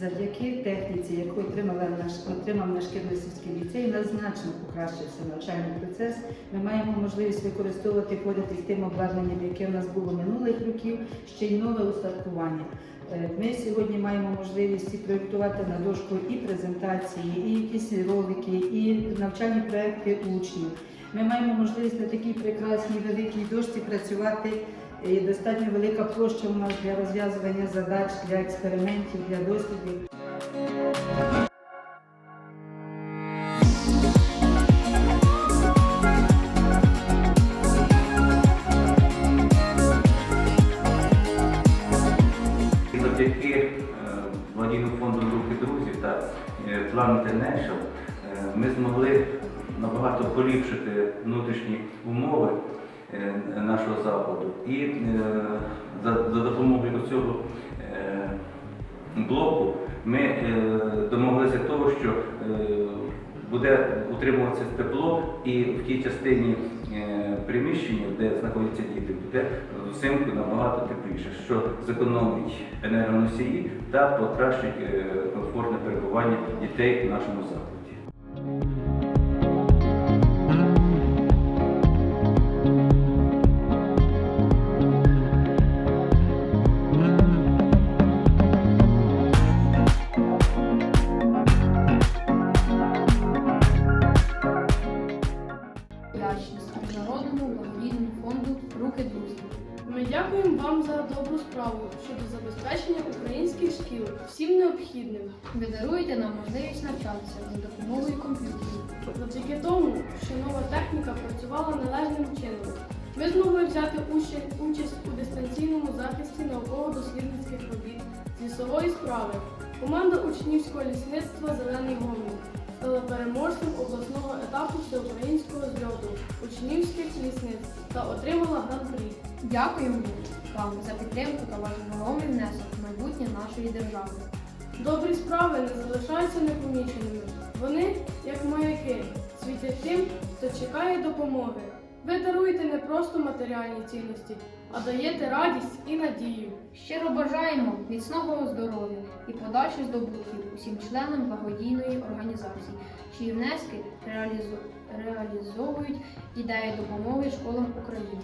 завдяки техніці, яку отримав наш Кирнесівський ліцей, нас значно покращився навчальний процес. Ми маємо можливість використовувати поряд із тим обладнанням, яке в нас було минулих років, ще й нове устаткування. Е, Ми сьогодні маємо можливість і проєктувати на дошку і презентації, і якісь ролики, і навчальні проекти учнів. Ми маємо можливість на такій прекрасній великій дошці працювати. І достатньо велика площа у нас для розв'язування задач, для експериментів, для дослідів. Завдяки е, благодійному фонду руки друзів та е, плану International е, ми змогли набагато поліпшити внутрішні умови нашого закладу. І е, за, за допомогою цього е, блоку ми е, домоглися того, що е, буде утримуватися тепло і в тій частині е, приміщення, де знаходяться діти, буде взимку набагато тепліше, що зекономить енергоносії та покращить е, комфортне перебування дітей в нашому закладі. Ми дякуємо вам за добру справу щодо забезпечення українських шкіл всім необхідним. Ви даруєте нам можливість навчатися за допомогою комп'ютерів. Завдяки тому, що нова техніка працювала належним чином. Ми змогли взяти участь у дистанційному захисті науково-дослідницьких робіт з лісової справи. Команда учнівського лісництва Зелений гомін стала переможцем обласного етапу всеукраїнського зльоту учнівських лісниць та отримала гран-прі. Дякуємо вам за підтримку та ваш вагомий внесок в майбутнє нашої держави. Добрі справи не залишаються непоміченими. Вони, як маяки, світять тим, хто чекає допомоги. Ви даруєте не просто матеріальні цінності, а даєте радість і надію. Щиро бажаємо міцного здоров'я і подальших здобутків усім членам благодійної організації, чиї внески реалізовують ідеї допомоги школам України.